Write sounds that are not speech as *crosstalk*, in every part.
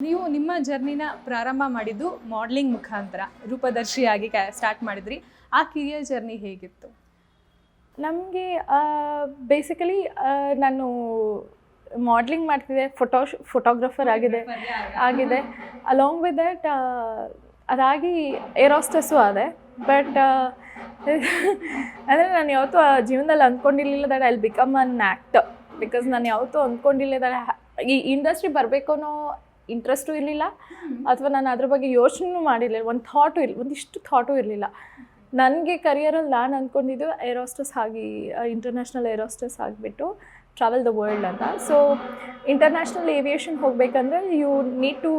ನೀವು ನಿಮ್ಮ ಜರ್ನಿನ ಪ್ರಾರಂಭ ಮಾಡಿದ್ದು ಮಾಡ್ಲಿಂಗ್ ಮುಖಾಂತರ ರೂಪದರ್ಶಿಯಾಗಿ ಸ್ಟಾರ್ಟ್ ಮಾಡಿದ್ರಿ. ಆ ಕಿರಿಯರ್ ಜರ್ನಿ ಹೇಗಿತ್ತು? ನಮಗೆ ಬೇಸಿಕಲಿ ನಾನು ಮಾಡ್ಲಿಂಗ್ ಮಾಡ್ತಿದ್ದೆ ಫೋಟೋ ಫೋಟೋಗ್ರಾಫರ್ ಆಗಿದೆ ಆಗಿದೆ. ಅಲಾಂಗ್ ವಿತ್ ದಟ್ ಅದಾಗಿ ಏರೋಸ್ಟಸ್ಸು ಆದೆ. ಬಟ್ *laughs* ಅಂದರೆ ನಾನು ಯಾವತ್ತೂ ಆ ಜೀವನದಲ್ಲಿ ಅಂದ್ಕೊಂಡಿರಲಿಲ್ಲ that I become an act because ನಾನು ಯಾವತ್ತೂ ಅಂದ್ಕೊಂಡಿಲ್ಲ ದಟ್ ಈ ಇಂಡಸ್ಟ್ರಿ ಬರಬೇಕು ಅನ್ನೋ ಇಂಟ್ರೆಸ್ಟು ಇರಲಿಲ್ಲ. ಅಥವಾ ನಾನು ಅದ್ರ ಬಗ್ಗೆ ಯೋಚನೆ ಮಾಡಿರಲಿಲ್ಲ. ಒಂದು ಥಾಟು ಇಲ್ಲ ಒಂದಿಷ್ಟು ಥಾಟು ಇರಲಿಲ್ಲ. ನನಗೆ ಕರಿಯರಲ್ಲಿ ನಾನು ಅಂದ್ಕೊಂಡಿದ್ದು ಏರೋಸ್ಟಸ್ ಆಗಿ ಇಂಟರ್ನ್ಯಾಷನಲ್ ಏರೋಸ್ಟಸ್ ಆಗಿಬಿಟ್ಟು ಟ್ರಾವೆಲ್ ದ ವರ್ಲ್ಡ್ ಅಂತ. ಸೊ ಇಂಟರ್ನ್ಯಾಷನಲ್ ಏವಿಯೇಷನ್ ಹೋಗಬೇಕಂದ್ರೆ you need to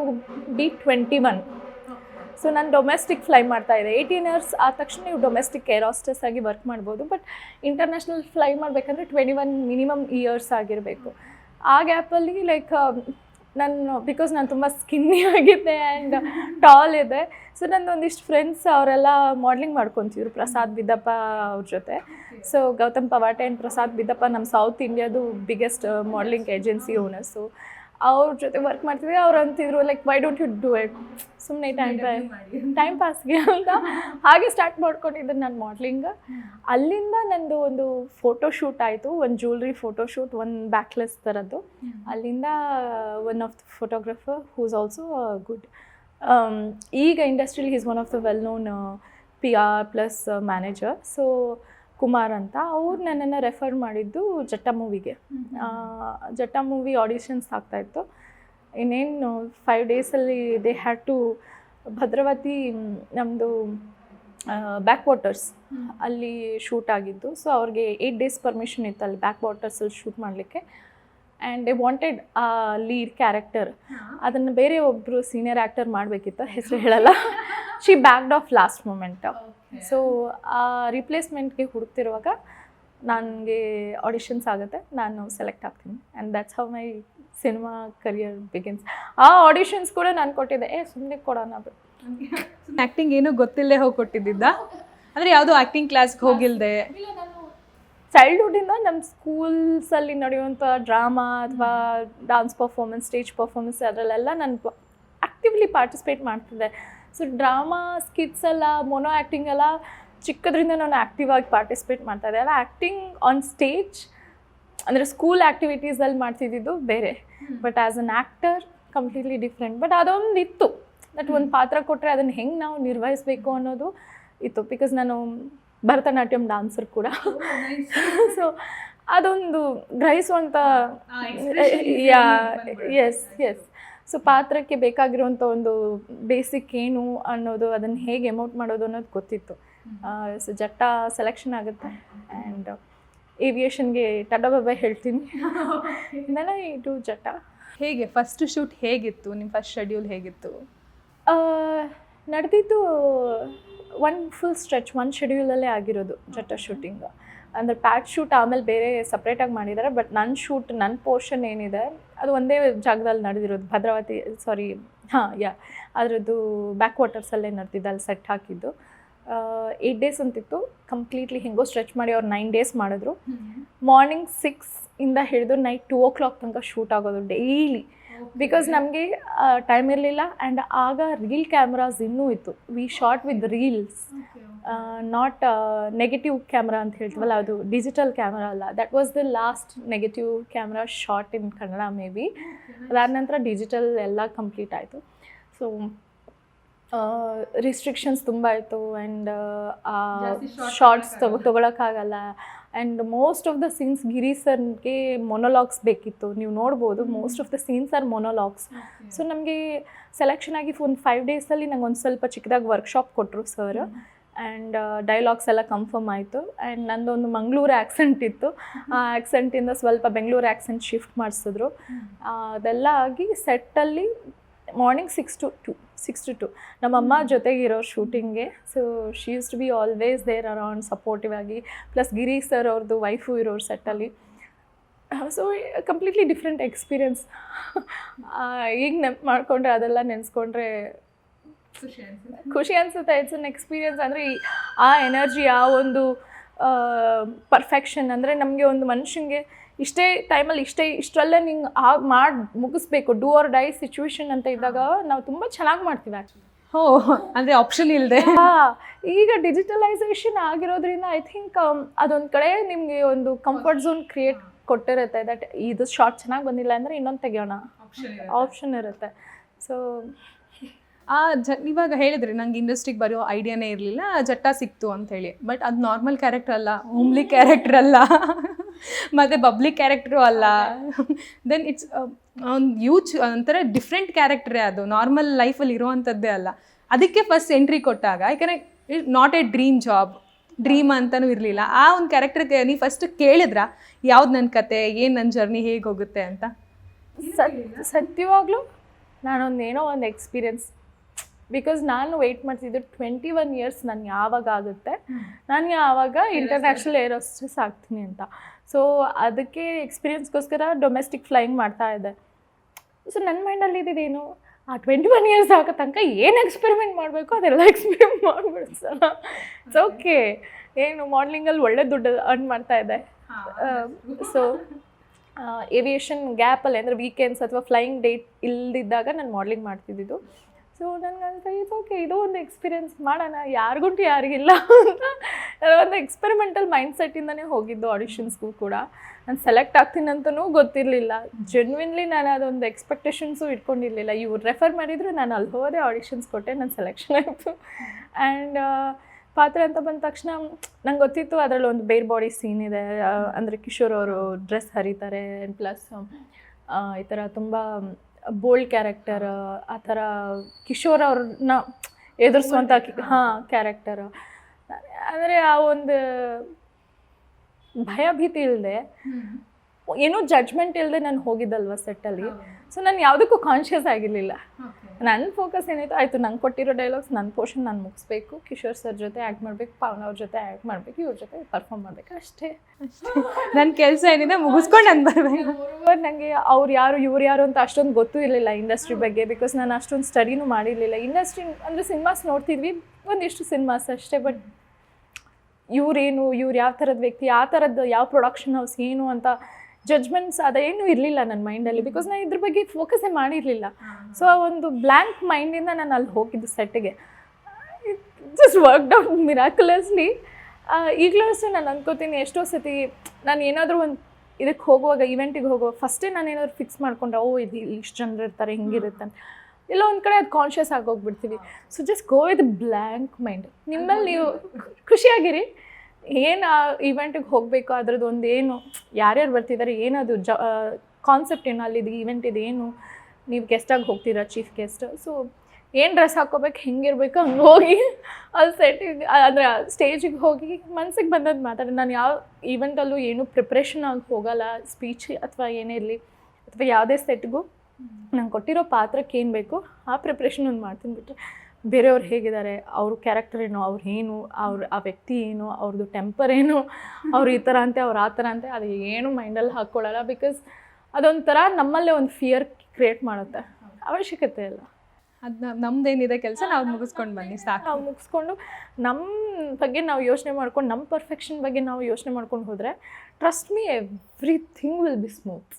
be twenty one so ನಾನು ಡೊಮೆಸ್ಟಿಕ್ ಫ್ಲೈ ಮಾಡ್ತಾ ಇದ್ದೆ. ಏಯ್ಟೀನ್ ಇಯರ್ಸ್ ಆದ ತಕ್ಷಣ ನೀವು ಡೊಮೆಸ್ಟಿಕ್ ಏರೋಸ್ಟಸ್ ಆಗಿ ವರ್ಕ್ ಮಾಡ್ಬೋದು. ಬಟ್ ಇಂಟರ್ನ್ಯಾಷನಲ್ ಫ್ಲೈ ಮಾಡಬೇಕಂದ್ರೆ ಟ್ವೆಂಟಿ ಒನ್ ಮಿನಿಮಮ್ ಇಯರ್ಸ್ ಆಗಿರಬೇಕು. ಆ ಗ್ಯಾಪಲ್ಲಿ ಲೈಕ್ ನಾನು ಬಿಕಾಸ್ ನಾನು ತುಂಬ ಸ್ಕಿನ್ನಿ *laughs* ಆಗಿದ್ದೆ ಆ್ಯಂಡ್ ಟಾಲ್ ಇದೆ ಸೊ ನಂದು ಒಂದಿಷ್ಟು ಫ್ರೆಂಡ್ಸ್ ಅವರೆಲ್ಲ ಮಾಡ್ಲಿಂಗ್ ಮಾಡ್ಕೊತಿದ್ರು, ಪ್ರಸಾದ್ ಬಿದ್ದಪ್ಪ ಅವ್ರ ಜೊತೆ. ಸೊ ಗೌತಮ್ ಪವಾಟೆ ಆ್ಯಂಡ್ ಪ್ರಸಾದ್ ಬಿದ್ದಪ್ಪ ನಮ್ಮ ಸೌತ್ ಇಂಡಿಯಾದು ಬಿಗ್ಗೆಸ್ಟ್ ಮಾಡ್ಲಿಂಗ್ ಏಜೆನ್ಸಿ ಓನರ್ಸು ಅವ್ರ ಜೊತೆ ವರ್ಕ್ ಮಾಡ್ತಿದ್ದೆ ಅವ್ರು ಅಂತಿದ್ರು like why don't you do it ಸುಮ್ಮನೆ ಟೈಮ್ ಟೈಮ್ ಪಾಸ್ಗೆ ಅಂತ. ಹಾಗೆ ಸ್ಟಾರ್ಟ್ ಮಾಡ್ಕೊಂಡಿದ್ದೆ ನಾನು ಮಾಡ್ಲಿಂಗ್ ಅಲ್ಲಿಂದ ನಂದು ಒಂದು ಫೋಟೋ ಶೂಟ್ ಆಯಿತು ಒಂದು ಜ್ಯುವೆಲ್ರಿ ಫೋಟೋ ಶೂಟ್ ಒಂದು ಬ್ಯಾಕ್ಲೆಸ್ ಥರದ್ದು ಅಲ್ಲಿಂದ one of the photographer who's also good ಈಗ ಇಂಡಸ್ಟ್ರಿಲಿ is one of the well known P R plus manager so Kumar ಅಂತ ಅವ್ರು ನನ್ನನ್ನು ರೆಫರ್ ಮಾಡಿದ್ದು ಜಟ್ಟ ಮೂವಿಗೆ ಜಟ್ಟ ಮೂವಿ ಆಡಿಷನ್ಸ್ ಆಗ್ತಾಯಿತ್ತು ಇನ್ನೇನು ಫೈವ್ ಡೇಸಲ್ಲಿ ದೇ ಹ್ಯಾಡ್ ಟು ಭದ್ರಾವತಿ ನಮ್ಮದು ಬ್ಯಾಕ್ ವಾಟರ್ಸ್ ಅಲ್ಲಿ ಶೂಟ್ ಆಗಿದ್ದು. ಸೊ ಅವ್ರಿಗೆ ಏಯ್ಟ್ ಡೇಸ್ ಪರ್ಮಿಷನ್ ಇತ್ತು ಅಲ್ಲಿ ಬ್ಯಾಕ್ ವಾಟರ್ಸಲ್ಲಿ ಶೂಟ್ ಮಾಡಲಿಕ್ಕೆ. ಆ್ಯಂಡ್ ದೇ ವಾಂಟೆಡ್ ಆ ಲೀಡ್ ಕ್ಯಾರೆಕ್ಟರ್ ಅದನ್ನು ಬೇರೆ ಒಬ್ಬರು ಸೀನಿಯರ್ ಆ್ಯಕ್ಟರ್ ಮಾಡಬೇಕಿತ್ತು ಹೆಸರು ಹೇಳಲ್ಲ. She backed off last moment so ಆ ರಿಪ್ಲೇಸ್ಮೆಂಟ್ಗೆ ಹುಡುಕ್ತಿರುವಾಗ ನನಗೆ ಆಡಿಷನ್ಸ್ ಆಗುತ್ತೆ ನಾನು ಸೆಲೆಕ್ಟ್ ಆಗ್ತೀನಿ. And that's how my cinema career begins ಆ ಆಡಿಷನ್ಸ್ ಕೂಡ ನಾನು ಕೊಟ್ಟಿದ್ದೆ. ಏ ಸುಮ್ಮನೆ ಕೊಡೋಣ ಆ್ಯಕ್ಟಿಂಗ್ ಏನೂ ಗೊತ್ತಿಲ್ಲದೆ ಹೋಗಿ ಕೊಟ್ಟಿದ್ದಿದ್ದ ಅಂದರೆ ಯಾವುದೋ ಆ್ಯಕ್ಟಿಂಗ್ ಕ್ಲಾಸ್ಗೆ ಹೋಗಿಲ್ಲದೆ ಚೈಲ್ಡ್ಹುಡ್ಡಿಂದ ನಮ್ಮ ಸ್ಕೂಲ್ಸಲ್ಲಿ ನಡೆಯುವಂಥ ಡ್ರಾಮಾ ಅಥವಾ ಡಾನ್ಸ್ ಪರ್ಫಾರ್ಮೆನ್ಸ್ ಸ್ಟೇಜ್ ಪರ್ಫಾರ್ಮೆನ್ಸ್ ಅದರಲ್ಲೆಲ್ಲ ನಾನು ಆ್ಯಕ್ಟಿವ್ಲಿ ಪಾರ್ಟಿಸಿಪೇಟ್ ಮಾಡ್ತಿದ್ದೆ. ಸೊ ಡ್ರಾಮಾ ಸ್ಕಿಟ್ಸ್ ಎಲ್ಲ ಮೊನೋ ಆ್ಯಕ್ಟಿಂಗ್ ಎಲ್ಲ ಚಿಕ್ಕದ್ರಿಂದ ನಾನು ಆ್ಯಕ್ಟಿವ್ ಆಗಿ ಪಾರ್ಟಿಸಿಪೇಟ್ ಮಾಡ್ತಾ ಇದ್ದೆ. ಅಲ್ಲ ಆ್ಯಕ್ಟಿಂಗ್ ಆನ್ ಸ್ಟೇಜ್ ಅಂದರೆ ಸ್ಕೂಲ್ ಆ್ಯಕ್ಟಿವಿಟೀಸಲ್ಲಿ ಮಾಡ್ತಿದ್ದಿದ್ದು ಬೇರೆ. But as an actor completely different but ಅದೊಂದು ಇತ್ತು ದಟ್ ಒಂದು ಪಾತ್ರ ಕೊಟ್ಟರೆ ಅದನ್ನು ಹೆಂಗೆ ನಾವು ನಿರ್ವಹಿಸಬೇಕು ಅನ್ನೋದು ಇತ್ತು. ಬಿಕಾಸ್ ನಾನು ಭರತನಾಟ್ಯಂ ಡಾನ್ಸರ್ ಕೂಡ. ಸೊ *laughs* ಅದೊಂದು ಗ್ರಹಿಸುವಂಥ ಯಾ ಎಸ್ ಎಸ್ ಸೊ ಪಾತ್ರಕ್ಕೆ ಬೇಕಾಗಿರುವಂಥ ಒಂದು ಬೇಸಿಕ್ ಏನು ಅನ್ನೋದು ಅದನ್ನು ಹೇಗೆ ಎಮೌಟ್ ಮಾಡೋದು ಅನ್ನೋದು ಗೊತ್ತಿತ್ತು. ಸೊ ಜಟ್ಟ ಸೆಲೆಕ್ಷನ್ ಆಗುತ್ತೆ. ಆ್ಯಂಡ್ ಏವಿಯೇಷನ್ಗೆ ಟಾಟಾ ಬಾಬಾ ಹೇಳ್ತೀನಿ. *laughs* ನನ್ನ ಇದು ಟು ಜಟ್ಟ. ಹೇಗೆ? ಫಸ್ಟ್ ಶೂಟ್ ಹೇಗಿತ್ತು? ನಿಮ್ಮ ಫಸ್ಟ್ ಶೆಡ್ಯೂಲ್ ಹೇಗಿತ್ತು? ನಡೆದಿದ್ದು ಒನ್ ಫುಲ್ ಸ್ಟ್ರೆಚ್ ಒನ್ ಶೆಡ್ಯೂಲಲ್ಲೇ ಆಗಿರೋದು ಜಟ್ಟ ಶೂಟಿಂಗ್ ಅಂದರೆ ಪ್ಯಾಕ್ ಶೂಟ್ ಆಮೇಲೆ ಬೇರೆ ಸಪ್ರೇಟಾಗಿ ಮಾಡಿದ್ದಾರೆ ಬಟ್ ನನ್ನ ಶೂಟ್ ನನ್ನ ಪೋರ್ಷನ್ ಏನಿದೆ ಅದು ಒಂದೇ ಜಾಗದಲ್ಲಿ ನಡೆದಿರೋದು. ಭದ್ರಾವತಿ ಸಾರಿ ಹಾಂ ಯಾ ಅದರದ್ದು ಬ್ಯಾಕ್ ವಾಟರ್ಸಲ್ಲೇ ನಡೆದಿದ್ದು ಅಲ್ಲಿ ಸೆಟ್ ಹಾಕಿದ್ದು. ಏಯ್ಟ್ ಡೇಸ್ ಅಂತಿತ್ತು. ಕಂಪ್ಲೀಟ್ಲಿ ಹೆಂಗೋ ಸ್ಟ್ರೆಚ್ ಮಾಡಿ ಅವ್ರು ನೈನ್ ಡೇಸ್ ಮಾಡಿದ್ರು. ಮಾರ್ನಿಂಗ್ ಸಿಕ್ಸ್ ಇಂದ ಹಿಡಿದು ನೈಟ್ ಟೂ ಓ ಕ್ಲಾಕ್ ತನಕ ಶೂಟ್ ಆಗೋದು ಡೈಲಿ ಬಿಕಾಸ್ ನಮಗೆ ಟೈಮ್ ಇರಲಿಲ್ಲ ಆ್ಯಂಡ್ ಆಗ ರೀಲ್ ಕ್ಯಾಮ್ರಾಸ್ ಇನ್ನೂ ಇತ್ತು. We shot with reels not negative camera ಅಂತ ಹೇಳ್ತೀವಲ್ಲ ಅದು ಡಿಜಿಟಲ್ ಕ್ಯಾಮ್ರಾ ಅಲ್ಲ. That was the last negative camera shot in Kannada maybe ಅದಾದ ನಂತರ ಡಿಜಿಟಲ್ ಎಲ್ಲ ಕಂಪ್ಲೀಟ್ ಆಯಿತು. ಸೊ ರಿಸ್ಟ್ರಿಕ್ಷನ್ಸ್ ತುಂಬ ಇತ್ತು ಆ್ಯಂಡ್ ಶಾರ್ಟ್ಸ್ ತಗೋ ತೊಗೊಳಕ್ಕಾಗಲ್ಲ. And most of the scenes Giri ಸರ್ಗೆ ಮೊನೊಲಾಗ್ಸ್ ಬೇಕಿತ್ತು. ನೀವು ನೋಡ್ಬೋದು most of the scenes are monologues so ನಮಗೆ ಸೆಲೆಕ್ಷನ್ ಆಗಿ ಒಂದು ಫೈವ್ ಡೇಸಲ್ಲಿ ನಂಗೆ ಒಂದು ಸ್ವಲ್ಪ ಚಿಕ್ಕದಾಗಿ ವರ್ಕ್ಶಾಪ್ ಕೊಟ್ಟರು ಸರ್ ಆ್ಯಂಡ್ ಡೈಲಾಗ್ಸ್ ಎಲ್ಲ ಕನ್ಫರ್ಮ್ ಆಯಿತು. ಆ್ಯಂಡ್ ನಂದೊಂದು ಮಂಗಳೂರು ಆ್ಯಕ್ಸೆಂಟ್ ಇತ್ತು. ಆ ಆ್ಯಕ್ಸೆಂಟಿಂದ ಸ್ವಲ್ಪ ಬೆಂಗಳೂರು ಆ್ಯಕ್ಸೆಂಟ್ ಶಿಫ್ಟ್ ಮಾಡಿಸಿದ್ರು. ಅದೆಲ್ಲ ಆಗಿ ಸೆಟ್ಟಲ್ಲಿ morning six to two six to two ನಮ್ಮಮ್ಮ ಜೊತೆಗಿರೋರು ಶೂಟಿಂಗ್ಗೆ so she used to be always there around supportive ಆಗಿ ಪ್ಲಸ್ ಗಿರಿ ಸರ್ ಅವ್ರದ್ದು ವೈಫು ಇರೋರು ಸೆಟ್ಟಲ್ಲಿ ಸೊ ಕಂಪ್ಲೀಟ್ಲಿ ಡಿಫ್ರೆಂಟ್ ಎಕ್ಸ್ಪೀರಿಯನ್ಸ್ ಈಗ ನೆನ್ಪು ಮಾಡಿಕೊಂಡ್ರೆ ಅದೆಲ್ಲ ನೆನೆಸ್ಕೊಂಡ್ರೆ ಖುಷಿ ಅನಿಸುತ್ತೆ. ಇಟ್ಸ್ ಅನ್ ಎಕ್ಸ್ಪೀರಿಯನ್ಸ್ ಅಂದರೆ ಆ ಎನರ್ಜಿ ಆ ಒಂದು ಪರ್ಫೆಕ್ಷನ್ ಅಂದರೆ ನಮಗೆ ಒಂದು ಮನುಷ್ಯನಿಗೆ ಇಷ್ಟೇ ಟೈಮಲ್ಲಿ ಇಷ್ಟೇ ಇಷ್ಟರಲ್ಲೇ ನಿಂಗೆ ಆ ಮಾಡಿ ಮುಗಿಸ್ಬೇಕು ಡೂ ಆರ್ ಡೈ ಸಿಚುವೇಶನ್ ಅಂತ ಇದ್ದಾಗ ನಾವು ತುಂಬ ಚೆನ್ನಾಗಿ ಮಾಡ್ತೀವಿ ಆ್ಯಕ್ಚುಲಿ ಹೋ ಅಂದರೆ ಆಪ್ಷನ್ ಇಲ್ಲದೆ ಹಾ ಈಗ ಡಿಜಿಟಲೈಸೇಷನ್ ಆಗಿರೋದ್ರಿಂದ ಐ ಥಿಂಕ್ ಅದೊಂದು ಕಡೆ ನಿಮಗೆ ಒಂದು ಕಂಫರ್ಟ್ ಝೋನ್ ಕ್ರಿಯೇಟ್ ಕೊಟ್ಟಿರುತ್ತೆ ದಟ್ ಇದು ಶಾರ್ಟ್ ಚೆನ್ನಾಗಿ ಬಂದಿಲ್ಲ ಅಂದರೆ ಇನ್ನೊಂದು ತೆಗಿಯೋಣ. ಆಪ್ಷನ್ ಇರುತ್ತೆ. ಸೊ ಆ ಜ ಇವಾಗ ಹೇಳಿದ್ರಿ ನಂಗೆ ಇಂಡಸ್ಟ್ರಿಗೆ ಬರೋ ಐಡಿಯಾನೇ ಇರಲಿಲ್ಲ ಜಟ್ಟ ಸಿಕ್ತು ಅಂತ ಹೇಳಿ. ಬಟ್ ಅದು ನಾರ್ಮಲ್ ಕ್ಯಾರೆಕ್ಟರ್ ಅಲ್ಲ ಹೋಮ್ಲಿ ಕ್ಯಾರೆಕ್ಟರ್ ಅಲ್ಲ. ಮತ್ತು ಪಬ್ಲಿಕ್ ಕ್ಯಾರೆಕ್ಟ್ರು ಅಲ್ಲ. ದೆನ್ ಇಟ್ಸ್ ಒಂದು ಯೂಚ್ ಒಂಥರ ಡಿಫ್ರೆಂಟ್ ಕ್ಯಾರೆಕ್ಟ್ರೇ ಅದು. ನಾರ್ಮಲ್ ಲೈಫಲ್ಲಿ ಇರುವಂಥದ್ದೇ ಅಲ್ಲ. ಅದಕ್ಕೆ ಫಸ್ಟ್ ಎಂಟ್ರಿ ಕೊಟ್ಟಾಗ ಯಾಕಂದರೆ not a dream job dream ಅಂತಲೂ ಇರಲಿಲ್ಲ. ಆ ಒಂದು ಕ್ಯಾರೆಕ್ಟರ್ಗೆ ನೀವು ಫಸ್ಟ್ ಕೇಳಿದ್ರಾ ಯಾವ್ದು ನನ್ನ ಕತೆ ಏನು ನನ್ನ ಜರ್ನಿ ಹೇಗೆ ಹೋಗುತ್ತೆ ಅಂತ? ಸತ್ ಸತ್ಯವಾಗ್ಲೂ ನಾನೊಂದು ಏನೋ ಒಂದು ಎಕ್ಸ್ಪೀರಿಯನ್ಸ್ ಬಿಕಾಸ್ ನಾನು ವೆಯ್ಟ್ ಮಾಡ್ತಿದ್ದು ಟ್ವೆಂಟಿ ಒನ್ ಇಯರ್ಸ್ ನಾನು ಯಾವಾಗ ಆಗುತ್ತೆ ನಾನು ಯಾವಾಗ ಇಂಟರ್ನ್ಯಾಷನಲ್ ಏರ್ ಹೋಸ್ಟೆಸ್ ಆಗ್ತೀನಿ ಅಂತ. ಸೊ ಅದಕ್ಕೆ ಎಕ್ಸ್ಪೀರಿಯನ್ಸ್ಗೋಸ್ಕರ ಡೊಮೆಸ್ಟಿಕ್ ಫ್ಲೈಯಿಂಗ್ ಮಾಡ್ತಾ ಇದ್ದೆ. ಸೊ ನನ್ನ ಮೈಂಡಲ್ಲಿ ಇದ್ದಿದ್ದೇನು ಆ ಟ್ವೆಂಟಿ ಒನ್ ಇಯರ್ಸ್ ಆಗೋ ತನಕ *laughs* ಏನು ಎಕ್ಸ್ಪೆರಿಮೆಂಟ್ ಮಾಡಬೇಕು? ಅದೆಲ್ಲ ಎಕ್ಸ್ಪೆರಿಮೆಂಟ್ ಮಾಡಿಬಿಡು ಸರ್ ಇಟ್ಸ್ ಓಕೆ ಏನು ಮಾಡ್ಲಿಂಗಲ್ಲಿ ಒಳ್ಳೆ ದುಡ್ಡು ಅರ್ನ್ ಮಾಡ್ತಾ ಇದೆ ಸೊ ಏವಿಯೇಷನ್ ಗ್ಯಾಪಲ್ಲಿ ಅಂದರೆ ವೀಕೆಂಡ್ಸ್ ಅಥವಾ ಫ್ಲೈಯಿಂಗ್ ಡೇಟ್ ಇಲ್ದಿದ್ದಾಗ ನಾನು ಮಾಡ್ಲಿಂಗ್ ಮಾಡ್ತಿದ್ದಿದ್ದು. ಸೊ ನನಗೆ ಅನ್ಸ್ತಾ ಇದು ಓಕೆ ಇದು ಒಂದು ಎಕ್ಸ್ಪೀರಿಯೆನ್ಸ್ ಮಾಡೋಣ, ಯಾರಿಗುಂಟು ಯಾರಿಗಿಲ್ಲ. ಅಂತ ಒಂದು ಎಕ್ಸ್ಪೆರಿಮೆಂಟಲ್ ಮೈಂಡ್ ಸೆಟ್ಟಿಂದನೇ ಹೋಗಿದ್ದು ಆಡಿಷನ್ಸ್ಗೂ ಕೂಡ. ನಾನು ಸೆಲೆಕ್ಟ್ ಆಗ್ತೀನಂತನೂ ಗೊತ್ತಿರಲಿಲ್ಲ. ಜೆನ್ವಿನ್ಲಿ ನಾನು ಅದೊಂದು ಎಕ್ಸ್ಪೆಕ್ಟೇಷನ್ಸು ಇಟ್ಕೊಂಡಿರಲಿಲ್ಲ. ಇವ್ರು ರೆಫರ್ ಮಾಡಿದ್ರು ನಾನು ಅಲ್ಲಿ ಹೋದೆ ಆಡಿಷನ್ಸ್ ಕೊಟ್ಟೆ, ನಾನು ಸೆಲೆಕ್ಷನ್ ಆಯಿತು. ಆ್ಯಂಡ್ ಪಾತ್ರ ಅಂತ ಬಂದ ತಕ್ಷಣ ನಂಗೆ ಗೊತ್ತಿತ್ತು ಅದರಲ್ಲಿ ಒಂದು ಬೇರ್ ಬಾಡಿ ಸೀನ್ ಇದೆ. ಅಂದರೆ ಕಿಶೋರ್ ಅವರು ಡ್ರೆಸ್ ಹರಿತಾರೆ ಆ್ಯಂಡ್ ಪ್ಲಸ್ ಈ ಥರ ತುಂಬ ಬೋಲ್ಡ್ ಕ್ಯಾರೆಕ್ಟರ್ ಆ ಥರ ಕಿಶೋರ್ ಅವ್ರನ್ನ ಎದುರಿಸುವಂಥ ಹಾಂ. ಕ್ಯಾರೆಕ್ಟರ್. ಅಂದರೆ ಆ ಒಂದು ಭಯ ಭೀತಿ ಇಲ್ಲದೆ ಏನೂ ಜಡ್ಜ್ಮೆಂಟ್ ಇಲ್ಲದೆ ನಾನು ಹೋಗಿದ್ದಲ್ವ ಸೆಟ್ಟಲ್ಲಿ ಸೊ ನಾನು ಯಾವುದಕ್ಕೂ ಕಾನ್ಷಿಯಸ್ ಆಗಿರಲಿಲ್ಲ. ನನ್ನ ಫೋಕಸ್ ಏನಾಯಿತು ಆಯಿತು ನಂಗೆ ಕೊಟ್ಟಿರೋ ಡೈಲಾಗ್ಸ್ ನನ್ನ ಪೋರ್ಷನ್ ನಾನು ಮುಗಿಸ್ಬೇಕು ಕಿಶೋರ್ ಸರ್ ಜೊತೆ ಆ್ಯಕ್ಟ್ ಮಾಡಬೇಕು ಪವನ್ ಅವ್ರ ಜೊತೆ ಆ್ಯಕ್ಟ್ ಮಾಡಬೇಕು ಇವ್ರ ಜೊತೆ ಪರ್ಫಾರ್ಮ್ ಮಾಡಬೇಕು ಅಷ್ಟೇ. ನನ್ನ ಕೆಲಸ ಏನಿದೆ ಮುಗಿಸ್ಕೊಂಡು ನಾನು ಬರಬೇಕು. ನನಗೆ ಅವ್ರು ಯಾರು ಇವ್ರು ಯಾರು ಅಂತ ಅಷ್ಟೊಂದು ಗೊತ್ತೂ ಇರಲಿಲ್ಲ ಇಂಡಸ್ಟ್ರಿ ಬಗ್ಗೆ ಬಿಕಾಸ್ ನಾನು ಅಷ್ಟೊಂದು ಸ್ಟಡಿನೂ ಮಾಡಿರಲಿಲ್ಲ. ಇಂಡಸ್ಟ್ರಿ ಅಂದರೆ ಸಿನಿಮಾಸ್ ನೋಡ್ತಿದ್ವಿ ಒಂದಿಷ್ಟು ಸಿನಿಮಾಸ್ ಅಷ್ಟೇ ಬಟ್ ಇವ್ರೇನು ಇವ್ರು ಯಾವ ಥರದ ವ್ಯಕ್ತಿ ಆ ಥರದ್ದು ಯಾವ ಪ್ರೊಡಕ್ಷನ್ ಹೌಸ್ ಏನು ಅಂತ ಜಡ್ಜ್ಮೆಂಟ್ಸ್ ಅದೇನು ಇರಲಿಲ್ಲ ನನ್ನ ಮೈಂಡಲ್ಲಿ ಬಿಕಾಸ್ ನಾನು ಇದ್ರ ಬಗ್ಗೆ ಫೋಕಸ್ಸೇ ಮಾಡಿರಲಿಲ್ಲ. ಸೊ ಆ ಒಂದು ಬ್ಲ್ಯಾಂಕ್ ಮೈಂಡಿಂದ ನಾನು ಅಲ್ಲಿ ಹೋಗಿದ್ದು ಸೆಟ್ಗೆ ಜಸ್ಟ್ ವರ್ಕ್ ಔಟ್ ಮಿರಾಕ್ಯುಲಸ್ಲಿ ಈಗಲೂ ಅಷ್ಟೇ ನಾನು ಅನ್ಕೋತೀನಿ ಎಷ್ಟೋ ಸತಿ ನಾನು ಏನಾದರೂ ಒಂದು ಇದಕ್ಕೆ ಹೋಗುವಾಗ ಇವೆಂಟಿಗೆ ಹೋಗುವಾಗ ಫಸ್ಟೇ ನಾನು ಏನಾದ್ರು ಫಿಕ್ಸ್ ಮಾಡ್ಕೊಂಡ್ರೆ ಓ ಇದು ಇಷ್ಟು ಜನರು ಇರ್ತಾರೆ ಹಿಂಗಿರುತ್ತೆ ಅಂತ. ಎಲ್ಲ ಒಂದು ಕಡೆ ಅದು conscious ಆಗೋಗ್ಬಿಡ್ತೀವಿ so just go with blank mind ನಿಮ್ಮಲ್ಲಿ ನೀವು ಖುಷಿಯಾಗಿರಿ. ಏನು ಆ ಇವೆಂಟಿಗೆ ಹೋಗಬೇಕು ಅದ್ರದ್ದು ಒಂದು ಏನು, ಯಾರ್ಯಾರು ಬರ್ತಿದ್ದಾರೆ ಏನದು ಜ ಕಾನ್ಸೆಪ್ಟ್ ಏನು ಅಲ್ಲಿದ್ದು ಈವೆಂಟ್ ಏನು, ನೀವು ಗೆಸ್ಟಾಗಿ ಹೋಗ್ತೀರಾ ಚೀಫ್ ಗೆಸ್ಟ್ ಸೊ ಏನು ಡ್ರೆಸ್ ಹಾಕೋಬೇಕು ಹೆಂಗಿರ್ಬೇಕು ಹಂಗೆ ಹೋಗಿ ಅಲ್ಲಿ ಸೆಟ್ಟಿಗೆ ಅಂದರೆ ಸ್ಟೇಜಿಗೆ ಹೋಗಿ ಮನ್ಸಿಗೆ ಬಂದದ್ದು ಮಾತಾಡಿ ನಾನು ಯಾವ ಈವೆಂಟಲ್ಲೂ ಏನು ಪ್ರಿಪ್ರೇಷನ್ ಆಗಿ ಹೋಗಲ್ಲ ಸ್ಪೀಚ್ ಅಥವಾ ಏನೇ ಇರಲಿ, ಅಥವಾ ಯಾವುದೇ ಸೆಟ್ಗೂ ನಂಗೆ ಕೊಟ್ಟಿರೋ ಪಾತ್ರಕ್ಕೆ ಏನು ಬೇಕು, ಆ ಪ್ರಿಪ್ರೇಷನ್ ಒಂದು ಮಾಡ್ತೀನಿ ಬಿಟ್ಟರೆ ಬೇರೆಯವ್ರು ಹೇಗಿದ್ದಾರೆ ಅವ್ರ ಕ್ಯಾರೆಕ್ಟರ್ ಏನು ಅವ್ರು ಏನು ಅವ್ರ ಆ ವ್ಯಕ್ತಿ ಏನು ಅವ್ರದ್ದು ಟೆಂಪರ್ ಏನು ಅವ್ರು ಈ ಥರ ಅಂತೆ ಅವ್ರು ಆ ಥರ ಅಂತೆ ಅದು ಏನು ಮೈಂಡಲ್ಲಿ ಹಾಕ್ಕೊಳ್ಳಲ್ಲ ಬಿಕಾಸ್ ಅದೊಂಥರ ನಮ್ಮಲ್ಲೇ ಒಂದು ಫಿಯರ್ ಕ್ರಿಯೇಟ್ ಮಾಡುತ್ತೆ. ಅವಶ್ಯಕತೆ ಇಲ್ಲ. ಅದು ನಮ್ದೇನಿದೆ ಕೆಲಸ ನಾವು ಮುಗಿಸ್ಕೊಂಡು ಬನ್ನಿ ಸಾಕು. ನಾವು ಮುಗಿಸ್ಕೊಂಡು ನಮ್ಮ ಬಗ್ಗೆ ನಾವು ಯೋಚನೆ ಮಾಡ್ಕೊಂಡು ನಮ್ಮ ಪರ್ಫೆಕ್ಷನ್ ಬಗ್ಗೆ ನಾವು ಯೋಚನೆ ಮಾಡ್ಕೊಂಡು ಹೋದರೆ trust me everything will be smooth